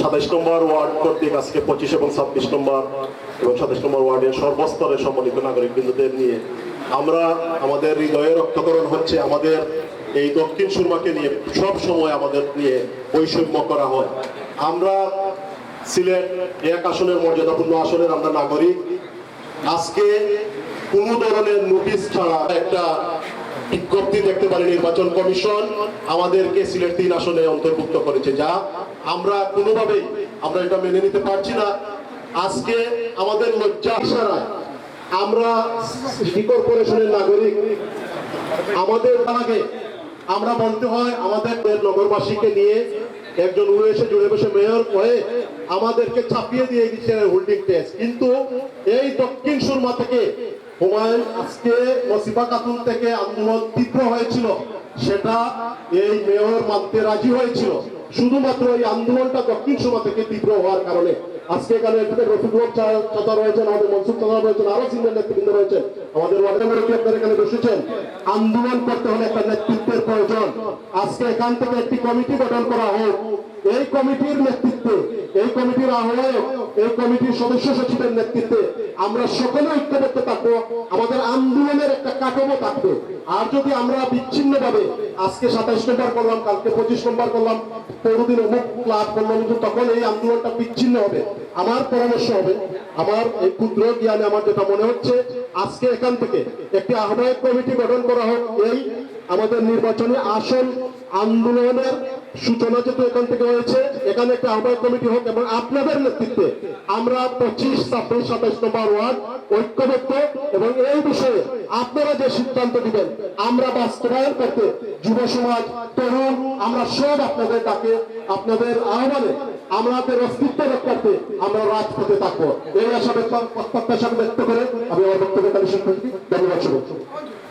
সাতাইশ নম্বর ওয়ার্ড কর্তৃক আজকে পঁচিশ এবং ছাব্বিশ নম্বর এবং সাতাইশ নম্বর ওয়ার্ডের সর্বস্তরের সম্মানিত নাগরিক বিন্দুদের নিয়ে আমরা আমাদের হৃদয়ে রক্তকরণ হচ্ছে, আমাদের এই দক্ষিণ সুরমাকে নিয়ে সব সময় আমাদের নিয়ে বৈষম্য করা হয়। আমরা সিলেট এক আসনের মর্যাদাপূর্ণ আসনের আমরা নাগরিক। আজকে কোনো ধরনের নোটিশ ছাড়া একটা বিজ্ঞপ্তি দেখতে পারি নির্বাচন কমিশন আমাদেরকে সিলেট তিন আসনে অন্তর্ভুক্ত করেছে। যা আমরা কোনোভাবেই আমরা এটা মেনে নিতে পারছি না। আজকে আমাদের লজ্জা ছাড়ায় আমরা সিটি কর্পোরেশনের নাগরিক। আমাদের আগে আমরা বলতে হয়, আমাদের নগরবাসীকে নিয়ে একজন উড়ে জুড়ে বসে মেয়র হয়ে আমাদেরকে চাপিয়ে দিয়ে দিচ্ছেন হোল্ডিং টেস্ট কিন্তু এই দক্ষিণ সুরমা থেকে হুমায়ুন আজকে নসিবা খাতুন থেকে আন্দোলন তীব্র হয়েছিল। সেটা এই মেয়র মানতে রাজি হয়েছিল। শুধুমাত্র এই আন্দোলনটা দক্ষিণ সভা থেকে তীব্র হওয়ার কারণে। আজকে এখানে এখানে রফিকুল চাচা রয়েছেন, আমাদের মনসুর চাচা রয়েছেন, আরও সিনিয়র নেতৃবৃন্দ রয়েছেন। আমাদের ওয়ার্ডের মুরব্বী আপনারা এখানে বসেছেন। আন্দোলন করতে হলে একটা নেতৃত্বের প্রয়োজন। আজকে এখান থেকে একটি কমিটি গঠন করা হোক। এই কমিটির নেতৃত্বে, এই কমিটির আহ্বায়ক, এই কমিটির সদস্য সচিবের নেতৃত্বে আমরা সকলে ঐক্যবদ্ধ থাকব। আমাদের আন্দোলনের একটা কাঠামো থাকবে। আর যদি আমরা বিচ্ছিন্ন ভাবে আজকে সাতাইশ নম্বর করলাম, কালকে পঁচিশ নম্বর করলাম পরদিন অমুক ক্লাব করলাম, কিন্তু তখন এই আন্দোলনটা বিচ্ছিন্ন হবে। আমার পরামর্শ হবে, আমার এই ক্ষুদ্র জ্ঞানে আমার যেটা মনে হচ্ছে, আজকে এখান থেকে একটি আহ্বায়ক কমিটি গঠন করা হোক, এই আমাদের নির্বাচনী আসন আন্দোলনের সূচনা যেহেতু এখান থেকে হয়েছে, এখানে একটা আহ্বায়ক কমিটি হোক এবং আপনাদের নেতৃত্বে আমরা পঁচিশ, ছাব্বিশ, সাতাইশ নম্বর ওয়ার্ড ঐক্যবদ্ধ এবং এই বিষয়ে আপনারা যে সিদ্ধান্ত দিবেন, আমরা বাস্তবায়ন করতে যুব সমাজ, তরুণ, আমরা সব আপনাদের ডাকে, আপনাদের আহ্বানে আমাদের অস্তিত্ব রক্ষার্থে আমরা রাজপথে থাকব এই আসামের প্রত্যাশা ব্যক্ত করে আমি আমার বক্তব্য তাদের ধন্যবাদ